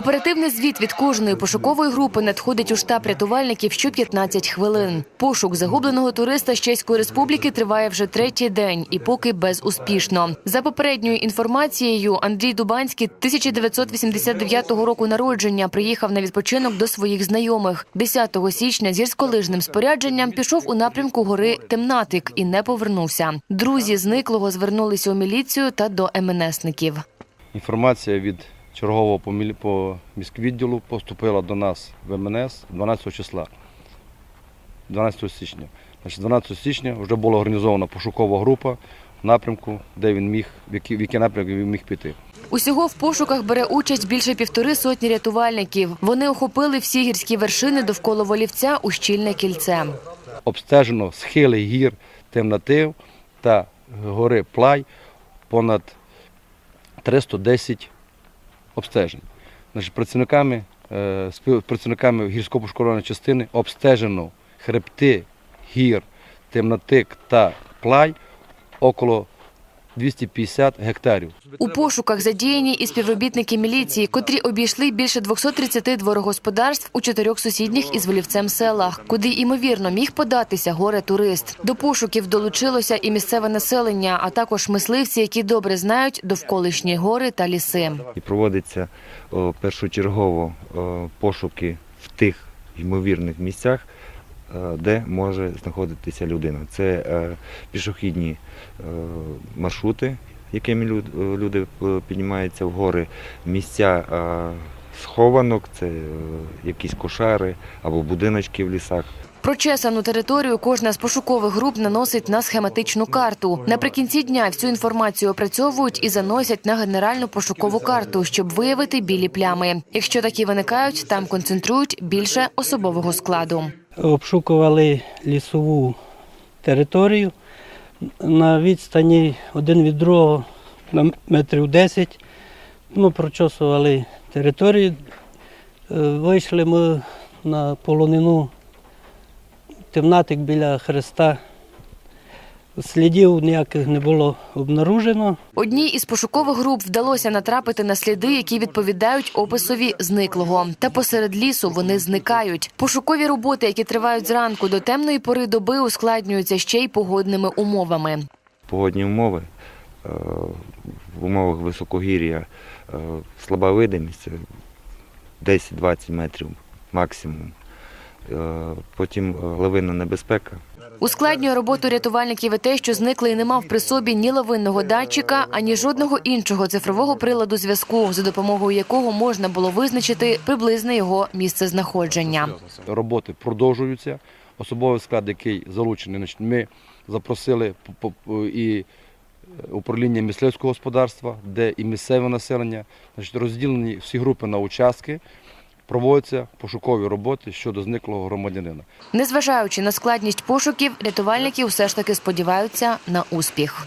Оперативний звіт від кожної пошукової групи надходить у штаб рятувальників що 15 хвилин. Пошук загубленого туриста з Чеської республіки триває вже третій день і поки безуспішно. За попередньою інформацією, Андрій Дубанський 1989 року народження приїхав на відпочинок до своїх знайомих. 10 січня з гірськолижним спорядженням пішов у напрямку гори Темнатик і не повернувся. Друзі зниклого звернулися у міліцію та до МНСників. Інформація від чергового по, мілі- по міськвідділу поступила до нас в МНС 12 числа, 12 січня. Значить, 12 січня вже була організована пошукова група в напрямку, де він міг, в який, в який напрямок він міг піти. Усього в пошуках бере участь більше півтори сотні рятувальників. Вони охопили всі гірські вершини довкола Волівця у щільне кільце. Обстежено схили гір темнатив та гори Плай понад 310 обстежень. Значить, працівниками, працівниками співпрацівниками гірсько-пошкодженої частини обстежено хребти гір темнотик та Плай около 250 гектарів. У пошуках задіяні і співробітники міліції, котрі обійшли більше 230 дворогосподарств у чотирьох сусідніх із Волівцем селах, куди ймовірно міг податися горе-турист. До пошуків долучилося і місцеве населення, а також мисливці, які добре знають довколишні гори та ліси. І проводиться о, першочергово о, пошуки в тих ймовірних місцях, де може знаходитися людина. Це е, пішохідні е, маршрути, якими е, люди піднімаються в гори, місця схованок, це якісь кошари або будиночки в лісах. Прочесану територію кожна з пошукових груп наносить на схематичну карту. Наприкінці дня всю інформацію опрацьовують і заносять на генеральну пошукову карту, щоб виявити білі плями. Якщо такі виникають, там концентрують більше особового складу. Обшукували лісову територію на відстані один від другого на метрів 10. Ну, прочосували територію. Е, Вийшли ми на полонину темнатик біля хреста. Слідів ніяких не було обнаружено. Одній із пошукових груп вдалося натрапити на сліди, які відповідають описові зниклого. Та посеред лісу вони зникають. Пошукові роботи, які тривають зранку до темної пори доби, ускладнюються ще й погодними умовами. Погодні умови е, в умовах високогір'я е, слаба видимість, 10-20 метрів максимум. Е, Потім е, лавинна небезпека. Ускладнює роботу рятувальників і те, що зниклий не мав при собі ні лавинного датчика, ані жодного іншого цифрового приладу зв'язку, за допомогою якого можна було визначити приблизне його місце знаходження. Роботи продовжуються. Особовий склад, який залучений, ми запросили і е, управління мисливського господарства, де і місцеве населення, розділені всі групи на участки, проводяться пошукові роботи щодо зниклого громадянина. Незважаючи на складність пошуків, рятувальники все ж таки сподіваються на успіх.